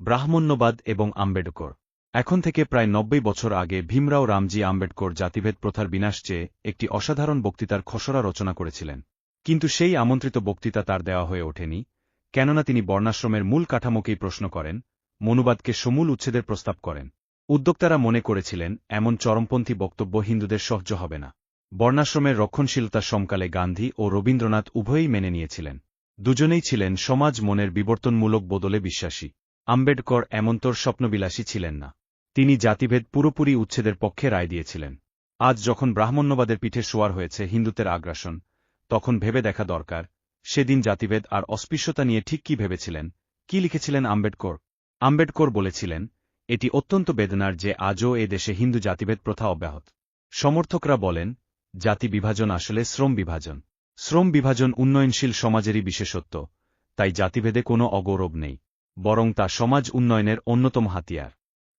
ব্রাহ্মণ্যবাদ এবং আম্বেডকর এখন থেকে প্রায় নব্বই বছর আগে ভীমরাও রামজি আম্বেডকর জাতিভেদ প্রথার বিনাশ চেয়ে একটি অসাধারণ বক্তৃতার খসড়া রচনা করেছিলেন। কিন্তু সেই আমন্ত্রিত বক্তৃতা তার দেওয়া হয়ে ওঠেনি, কেননা তিনি বর্ণাশ্রমের মূল কাঠামোকেই প্রশ্ন করেন, মনুবাদকে সমূল উচ্ছেদের প্রস্তাব করেন। উদ্যোক্তারা মনে করেছিলেন, এমন চরমপন্থী বক্তব্য হিন্দুদের সহ্য হবে না। বর্ণাশ্রমের রক্ষণশীলতা সমকালে গান্ধী ও রবীন্দ্রনাথ উভয়ই মেনে নিয়েছিলেন। দুজনেই ছিলেন সমাজ মনের বিবর্তনমূলক বদলে বিশ্বাসী। আম্বেডকর এমন্তর স্বপ্নবিলাসী ছিলেন না। তিনি জাতিভেদ পুরোপুরি উচ্ছেদের পক্ষে রায় দিয়েছিলেন। আজ যখন ব্রাহ্মণ্যবাদের পিঠে শোয়ার হয়েছে হিন্দুত্বের আগ্রাসন, তখন ভেবে দেখা দরকার, সেদিন জাতিভেদ আর অস্পৃশ্যতা নিয়ে ঠিক কি ভেবেছিলেন, কি লিখেছিলেন আম্বেডকর আম্বেডকর বলেছিলেন, এটি অত্যন্ত বেদনার যে আজও এ দেশে হিন্দু জাতিভেদ প্রথা অব্যাহত। সমর্থকরা বলেন, জাতি বিভাজন আসলে শ্রম বিভাজন। শ্রম বিভাজন উন্নয়নশীল সমাজেরই বিশেষত্ব, তাই জাতিভেদে কোনো অগৌরব নেই। বরং তা সমাজ উন্নয়নের অন্যতম হাতিয়ার।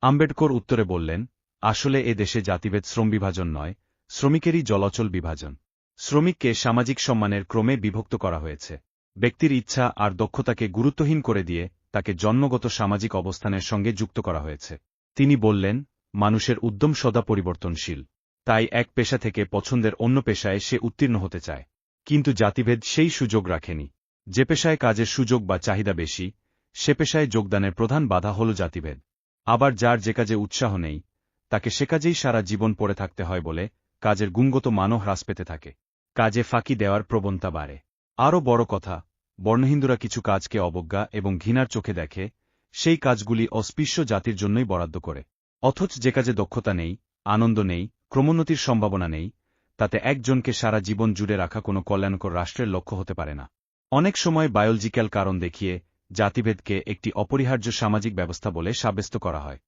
আম্বেডকর উত্তরে বললেন, আসলে এ দেশে জাতিভেদ শ্রম বিভাজন নয়, শ্রমিকেরই জলচল বিভাজন। শ্রমিককে সামাজিক সম্মানের ক্রমে বিভক্ত করা হয়েছে। ব্যক্তির ইচ্ছা আর দক্ষতাকে গুরুত্বহীন করে দিয়ে তাকে জন্মগত সামাজিক অবস্থানের সঙ্গে যুক্ত করা হয়েছে। তিনি বললেন, মানুষের উদ্যম সদা পরিবর্তনশীল। তাই এক পেশা থেকে পছন্দের অন্য পেশায় সে উত্তীর্ণ হতে চায়। কিন্তু জাতিভেদ সেই সুযোগ রাখেনি। যে পেশায় কাজের সুযোগ বা চাহিদা বেশি সে পেশায় যোগদানের প্রধান বাধা হল জাতিভেদ। আবার যার যে কাজে উৎসাহ নেই, তাকে সে কাজেই সারা জীবন পড়ে থাকতে হয় বলে কাজের গুণগত মানও হ্রাস পেতে থাকে। কাজে ফাঁকি দেওয়ার প্রবণতা বাড়ে। আরও বড় কথা, বর্ণহিন্দুরা কিছু কাজকে অবজ্ঞা এবং ঘৃণার চোখে দেখে, সেই কাজগুলি অস্পৃশ্য জাতির জন্যই বরাদ্দ করে। অথচ যে কাজে দক্ষতা নেই, আনন্দ নেই, ক্রমোন্নতির সম্ভাবনা নেই, তাতে একজনকে সারা জীবন জুড়ে রাখা কোনো কল্যাণকর রাষ্ট্রের লক্ষ্য হতে পারে না। অনেক সময় বায়োলজিক্যাল কারণ দেখিয়ে জাতিভেদকে একটি অপরিহার্য সামাজিক ব্যবস্থা বলে সাব্যস্ত করা হয়।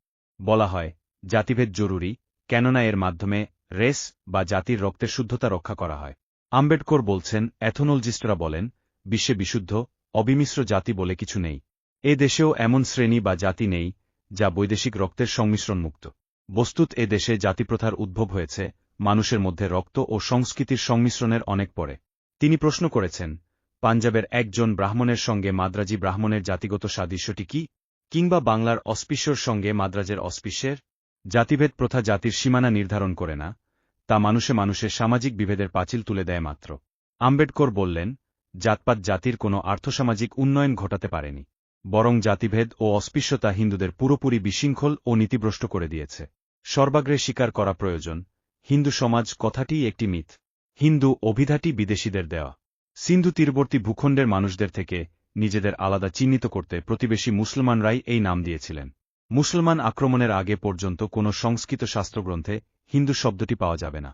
বলা হয়, জাতিভেদ জরুরি, কেননা এর মাধ্যমে রেস বা জাতির রক্তের শুদ্ধতা রক্ষা করা হয়। আম্বেডকর বলছেন অ্যাথোনোলজিস্টরা বলেন, বিশ্বে বিশুদ্ধ, অবিমিশ্র জাতি বলে কিছু নেই। এ দেশেও এমন শ্রেণি বা জাতি নেই, যা বৈদেশিক রক্তের সংমিশ্রণ মুক্ত বস্তুত এ দেশে জাতিপ্রথার উদ্ভব হয়েছে, মানুষের মধ্যে রক্ত ও সংস্কৃতির সংমিশ্রণের অনেক পরে। তিনি প্রশ্ন করেছেন পাঞ্জাবের একজন ব্রাহ্মণের সঙ্গে মাদ্রাজি ব্রাহ্মণের জাতিগত সাদৃশ্যটি কি, কিংবা বাংলার অস্পৃশ্যর সঙ্গে মাদ্রাজের অস্পৃশ্যের? জাতিভেদ প্রথা জাতির সীমানা নির্ধারণ করে না, তা মানুষে মানুষের সামাজিক বিভেদের পাঁচিল তুলে দেয় মাত্র। আম্বেডকর বললেন, জাতপাত জাতির কোনো আর্থসামাজিক উন্নয়ন ঘটাতে পারেনি, বরং জাতিভেদ ও অস্পৃশ্যতা হিন্দুদের পুরোপুরি বিশৃঙ্খল ও নীতিভ্রষ্ট করে দিয়েছে। সর্বাগ্রে স্বীকার করা প্রয়োজন, হিন্দু সমাজ কথাটিই একটি মিথ, হিন্দু অভিধাটি বিদেশিদের দেওয়া। সিন্ধু তীরবর্তী ভূখণ্ডের মানুষদের থেকে নিজেদের আলাদা চিহ্নিত করতে প্রতিবেশী মুসলমানরাই এই নাম দিয়েছিলেন। মুসলমান আক্রমণের আগে পর্যন্ত কোনো সংস্কৃত শাস্ত্রগ্রন্থে হিন্দু শব্দটি পাওয়া যাবে না।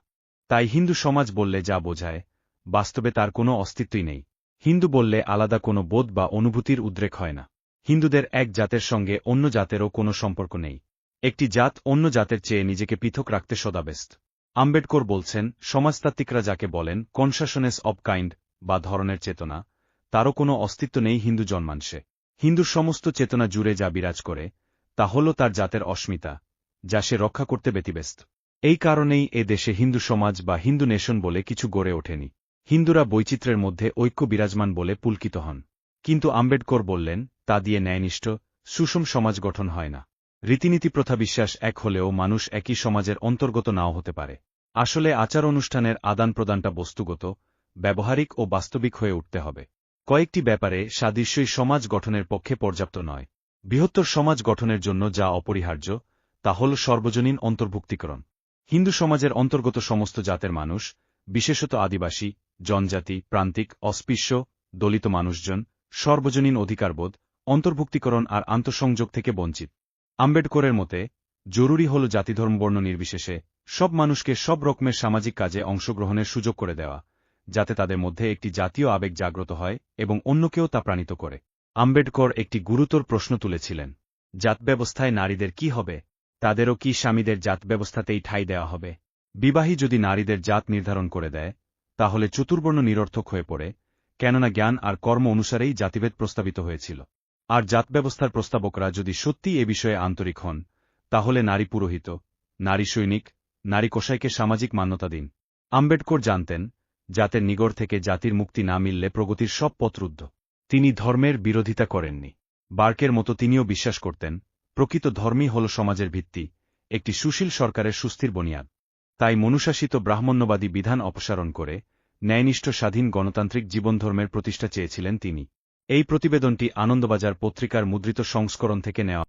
তাই হিন্দু সমাজ বললে যা বোঝায়, বাস্তবে তার কোনো অস্তিত্বই নেই। হিন্দু বললে আলাদা কোনো বোধ বা অনুভূতির উদ্রেক হয় না। হিন্দুদের এক জাতের সঙ্গে অন্য জাতেরও কোনো সম্পর্ক নেই। একটি জাত অন্য জাতের চেয়ে নিজেকে পৃথক রাখতে সদাবেস্ত আম্বেডকর বলছেন, সমাজতাত্ত্বিকরা যাকে বলেন কনসাশনেস অব কাইন্ড বা ধরনের চেতনা, তারও কোনো অস্তিত্ব নেই হিন্দু জন্মাংশে। হিন্দুর সমস্ত চেতনা জুড়ে যা বিরাজ করে, তা হল তার জাতের অস্মিতা, যা সে রক্ষা করতে ব্যতিব্যস্ত। এই কারণেই এ দেশে হিন্দু সমাজ বা হিন্দু নেশন বলে কিছু গড়ে ওঠেনি। হিন্দুরা বৈচিত্র্যের মধ্যে ঐক্য বিরাজমান বলে পুলকিত হন। কিন্তু আম্বেডকর বললেন, তা দিয়ে ন্যায়নিষ্ঠ, সুষম সমাজ গঠন হয় না। রীতিনীতি প্রথা বিশ্বাস এক হলেও মানুষ একই সমাজের অন্তর্গত নাও হতে পারে। আসলে আচার অনুষ্ঠানের আদান প্রদানটা বস্তুগত ব্যবহারিক ও বাস্তবিক হয়ে উঠতে হবে। কয়েকটি ব্যাপারে সাদৃশ্যই সমাজ গঠনের পক্ষে পর্যাপ্ত নয়। বৃহত্তর সমাজ গঠনের জন্য যা অপরিহার্য, তা হল সর্বজনীন অন্তর্ভুক্তিকরণ। হিন্দু সমাজের অন্তর্গত সমস্ত জাতের মানুষ, বিশেষত আদিবাসী, জনজাতি, প্রান্তিক, অস্পৃশ্য, দলিত মানুষজন, সর্বজনীন অধিকারবোধ, অন্তর্ভুক্তিকরণ আর আন্তঃসংযোগ থেকে বঞ্চিত। আম্বেডকরের মতে, জরুরি হল জাতিধর্মবর্ণ নির্বিশেষে সব মানুষকে সব রকমের সামাজিক কাজে অংশগ্রহণের সুযোগ করে দেওয়া যাতে তাদের মধ্যে একটি জাতীয় আবেগ জাগ্রত হয় এবং অন্যকেও তা প্রাণিত করে। আম্বেডকর একটি গুরুতর প্রশ্ন তুলেছিলেন, জাত ব্যবস্থায় নারীদের কি হবে? তাদেরও কি স্বামীদের জাত ব্যবস্থাতেই ঠাই দেওয়া হবে? বিবাহী যদি নারীদের জাত নির্ধারণ করে দেয়, তাহলে চতুর্বর্ণ নিরর্থক হয়ে পড়ে, কেননা জ্ঞান আর কর্ম অনুসারেই জাতিভেদ প্রস্তাবিত হয়েছিল। আর জাত ব্যবস্থার প্রস্তাবকরা যদি সত্যি এ বিষয়ে আন্তরিক হন, তাহলে নারী পুরোহিত, নারী সৈনিক, নারী কোষাইকে সামাজিক মান্যতা দিন। আম্বেডকর জানতেন জাতের নিগড় থেকে জাতির মুক্তি না মিললে প্রগতির সব পথরুদ্ধ তিনি ধর্মের বিরোধিতা করেননি। বার্কের মতো তিনিও বিশ্বাস করতেন, প্রকৃত ধর্মই হল সমাজের ভিত্তি, একটি সুশীল সরকারের সুস্থির বুনিয়াদ। তাই মনুশাসিত ব্রাহ্মণ্যবাদী বিধান অপসারণ করে, ন্যায়নিষ্ঠ স্বাধীন গণতান্ত্রিক জীবনধর্মের প্রতিষ্ঠা চেয়েছিলেন তিনি। এই প্রতিবেদনটি আনন্দবাজার পত্রিকার মুদ্রিত সংস্করণ থেকে নেওয়া